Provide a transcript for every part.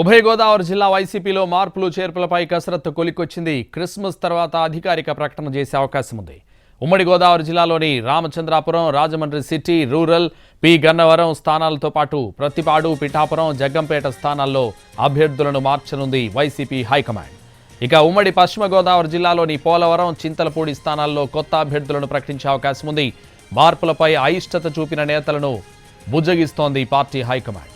ఉభయ గోదావరి జిల్లా వైసీపీలో మార్పులు చేర్పులపై కసరత్తు కొలికొచ్చింది క్రిస్మస్ తర్వాత అధికారిక ప్రకటన చేసే అవకాశం ఉంది. ఉమ్మడి గోదావరి జిల్లాలోని Ramachandrapuram Rajahmundry city rural P. Gannavaram స్థానాలతో పాటు ప్రతిపాడు పిఠాపురం జగ్గంపేట స్థానాల్లో అభ్యర్థులను మార్చనుంది వైసీపీ హైకమాండ్. ఇక ఉమ్మడి పశ్చిమ గోదావరి జిల్లాలోని పోలవరం చింతలపూడి స్థానాల్లో కొత్త అభ్యర్థులను ప్రకటించే అవకాశం ఉంది. మార్పులపై అయిష్టత చూపిన నేతలను బుజ్జగిస్తోంది పార్టీ హైకమాండ్.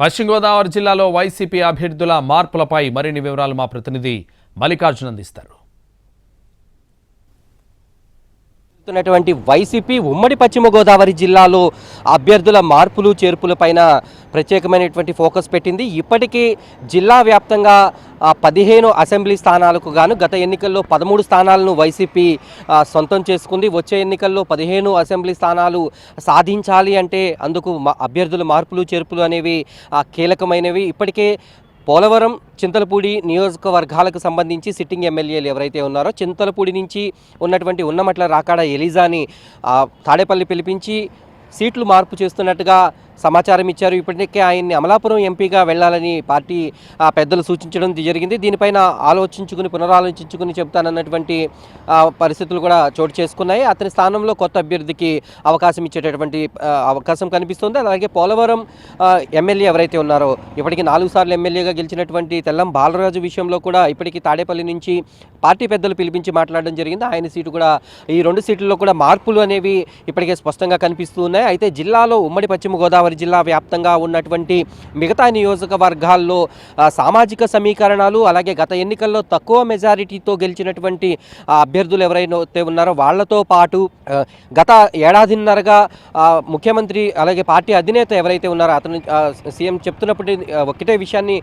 పశ్చిమ గోదావరి జిల్లాలో వైసీపీ అభ్యర్థుల మార్పులపై మరిన్ని వివరాలు మా ప్రతినిధి మల్లికార్జున్ అందిస్తారు. చేస్తున్నటువంటి వైసీపీ ఉమ్మడి పశ్చిమ గోదావరి జిల్లాలో అభ్యర్థుల మార్పులు చేర్పులపైన ప్రత్యేకమైనటువంటి ఫోకస్ పెట్టింది. ఇప్పటికీ జిల్లా వ్యాప్తంగా పదిహేను అసెంబ్లీ స్థానాలకు గాను గత ఎన్నికల్లో పదమూడు స్థానాలను వైసీపీ సొంతం చేసుకుంది. వచ్చే ఎన్నికల్లో పదిహేను అసెంబ్లీ స్థానాలు సాధించాలి అంటే అందుకు అభ్యర్థుల మార్పులు చేర్పులు అనేవి కీలకమైనవి. ఇప్పటికే పోలవరం చింతలపూడి నియోజకవర్గాలకు సంబంధించి సిట్టింగ్ ఎమ్మెల్యేలు ఎవరైతే ఉన్నారో చింతలపూడి నుంచి ఉన్నటువంటి ఉన్నమట్ల రాకాడ ఎలిజాని తాడేపల్లి పిలిపించి సీట్లు మార్పు చేస్తున్నట్టుగా సమాచారం ఇచ్చారు. ఇప్పటికే ఆయన్ని అమలాపురం ఎంపీగా వెళ్ళాలని పార్టీ పెద్దలు సూచించడం జరిగింది. దీనిపైన ఆలోచించుకుని పునరాలోచించుకుని చెబుతానన్నటువంటి పరిస్థితులు కూడా చోటు చేసుకున్నాయి. అతని స్థానంలో కొత్త అభ్యర్థికి అవకాశం ఇచ్చేటటువంటి అవకాశం కనిపిస్తుంది. అలాగే పోలవరం ఎమ్మెల్యే ఎవరైతే ఉన్నారో ఇప్పటికి నాలుగు సార్లు ఎమ్మెల్యేగా గెలిచినటువంటి తెల్లం బాలరాజు విషయంలో కూడా ఇప్పటికీ తాడేపల్లి నుంచి పార్టీ పెద్దలు పిలిపించి మాట్లాడడం జరిగింది. ఆయన సీటు కూడా ఈ రెండు సీట్లలో కూడా మార్పులు అనేవి ఇప్పటికే స్పష్టంగా కనిపిస్తూ ఉన్నాయి. అయితే జిల్లాలో ఉమ్మడి పశ్చిమ గోదావరి జిల్లా వ్యాప్తంగా ఉన్నటువంటి మిగతా నియోజకవర్గాల్లో సామాజిక సమీకరణాలు అలాగే గత ఎన్నికల్లో తక్కువ మెజారిటీతో గెలిచినటువంటి అభ్యర్థులు ఎవరైతే ఉన్నారో వాళ్ళతో పాటు గత ఏడాదిన్నరగా ముఖ్యమంత్రి అలాగే పార్టీ అధినేత ఎవరైతే ఉన్నారో అతను సీఎం చెప్తున్నప్పుడు ఒకటే విషయాన్ని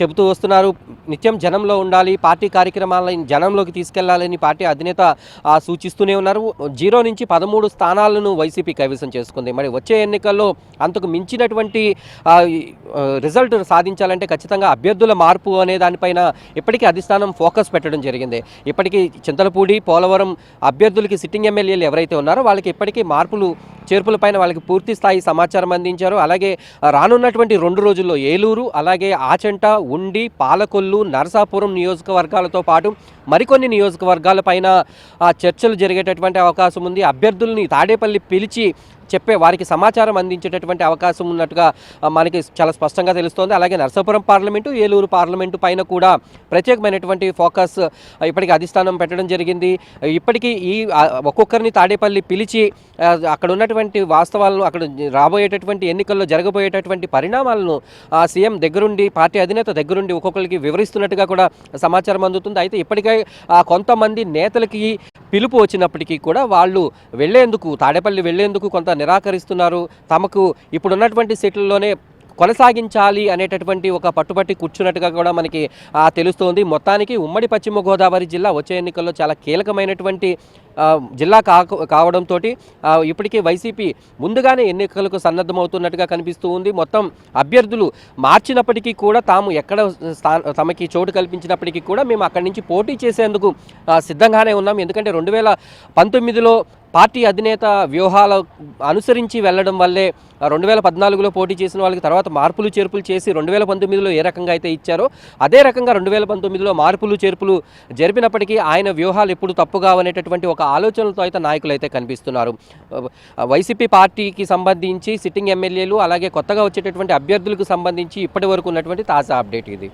చెబుతూ వస్తున్నారు. నిత్యం జనంలో ఉండాలి పార్టీ కార్యక్రమాలను జనంలోకి తీసుకెళ్ళాలని పార్టీ అధినేత సూచిస్తూనే ఉన్నారు. జీరో నుంచి పదమూడు స్థానాలను వైసీపీ కైవసం చేసుకుంది. మరి వచ్చే ఎన్నికల్లో అంతకు మించినటువంటి రిజల్ట్ సాధించాలంటే ఖచ్చితంగా అభ్యర్థుల మార్పు అనే దానిపైన ఇప్పటికీ అధిష్టానం ఫోకస్ పెట్టడం జరిగింది. ఇప్పటికీ చింతలపూడి పోలవరం అభ్యర్థులకి సిట్టింగ్ ఎమ్మెల్యేలు ఎవరైతే ఉన్నారో వాళ్ళకి ఇప్పటికీ మార్పులు చేర్పులపైన వాళ్ళకి పూర్తి స్థాయి సమాచారం అందించారు. అలాగే రానున్నటువంటి రెండు రోజుల్లో ఏలూరు అలాగే ఆచంట ఉండి పాలకొల్లు నరసాపురం నియోజకవర్గాలతో పాటు మరికొన్ని నియోజకవర్గాలపైన చర్చలు జరిగేటటువంటి అవకాశం ఉంది. అభ్యర్థుల్ని తాడేపల్లి పిలిచి చెప్పే వారికి సమాచారం అందించేటటువంటి అవకాశం ఉన్నట్టుగా మనకి చాలా స్పష్టంగా తెలుస్తోంది. అలాగే నరసాపురం పార్లమెంటు ఏలూరు పార్లమెంటు పైన కూడా ప్రత్యేకమైనటువంటి ఫోకస్ ఇప్పటికీ అధిష్టానం పెట్టడం జరిగింది. ఇప్పటికీ ఈ ఒక్కొక్కరిని తాడేపల్లి పిలిచి అక్కడ ఉన్నటువంటి వాస్తవాలను అక్కడ రాబోయేటటువంటి ఎన్నికల్లో జరగబోయేటటువంటి పరిణామాలను ఆ, సీఎం దగ్గరుండి పార్టీ అధినేత దగ్గరుండి ఒక్కొక్కరికి వివరిస్తున్నట్టుగా కూడా సమాచారం అందుతుంది. అయితే ఇప్పటికే ఆ, కొంతమంది నేతలకి పిలుపు వచ్చినప్పటికీ కూడా వాళ్ళు వెళ్ళేందుకు తాడేపల్లి వెళ్ళేందుకు కొంత నిరాకరిస్తున్నారు. తమకు ఇప్పుడున్నటువంటి సీట్లలోనే కొనసాగించాలి అనేటటువంటి ఒక పట్టుబట్టి కూర్చున్నట్టుగా కూడా మనకి తెలుస్తోంది. మొత్తానికి ఉమ్మడి పశ్చిమ గోదావరి జిల్లా వచ్చే ఎన్నికల్లో చాలా కీలకమైనటువంటి జిల్లా కాక కావడంతో ఇప్పటికే వైసీపీ ముందుగానే ఎన్నికలకు సన్నద్ధమవుతున్నట్టుగా కనిపిస్తూ ఉంది. మొత్తం అభ్యర్థులు మార్చినప్పటికీ కూడా తాము ఎక్కడ స్థా తమకి చోటు కల్పించినప్పటికీ కూడా మేము అక్కడి నుంచి పోటీ చేసేందుకు సిద్ధంగానే ఉన్నాం. ఎందుకంటే రెండు వేల పంతొమ్మిదిలో పార్టీ అధినేత వ్యూహాల అనుసరించి వెళ్ళడం వల్లే రెండు వేల పద్నాలుగులో పోటీ చేసిన వాళ్ళకి తర్వాత మార్పులు చేర్పులు చేసి రెండు వేల పంతొమ్మిదిలో ఏ రకంగా అయితే ఇచ్చారో అదే రకంగా రెండు వేల పంతొమ్మిదిలో మార్పులు చేర్పులు జరిపినప్పటికీ ఆయన వ్యూహాలు ఎప్పుడు తప్పుగా అనేటటువంటి ఒక ఆలోచనలతో అయితే నాయకులు అయితే కనిపిస్తున్నారు. వైసీపీ పార్టీకి సంబంధించి సిట్టింగ్ ఎమ్మెల్యేలు అలాగే కొత్తగా వచ్చేటటువంటి అభ్యర్థులకు సంబంధించి ఇప్పటి వరకు ఉన్నటువంటి తాజా అప్డేట్ ఇది.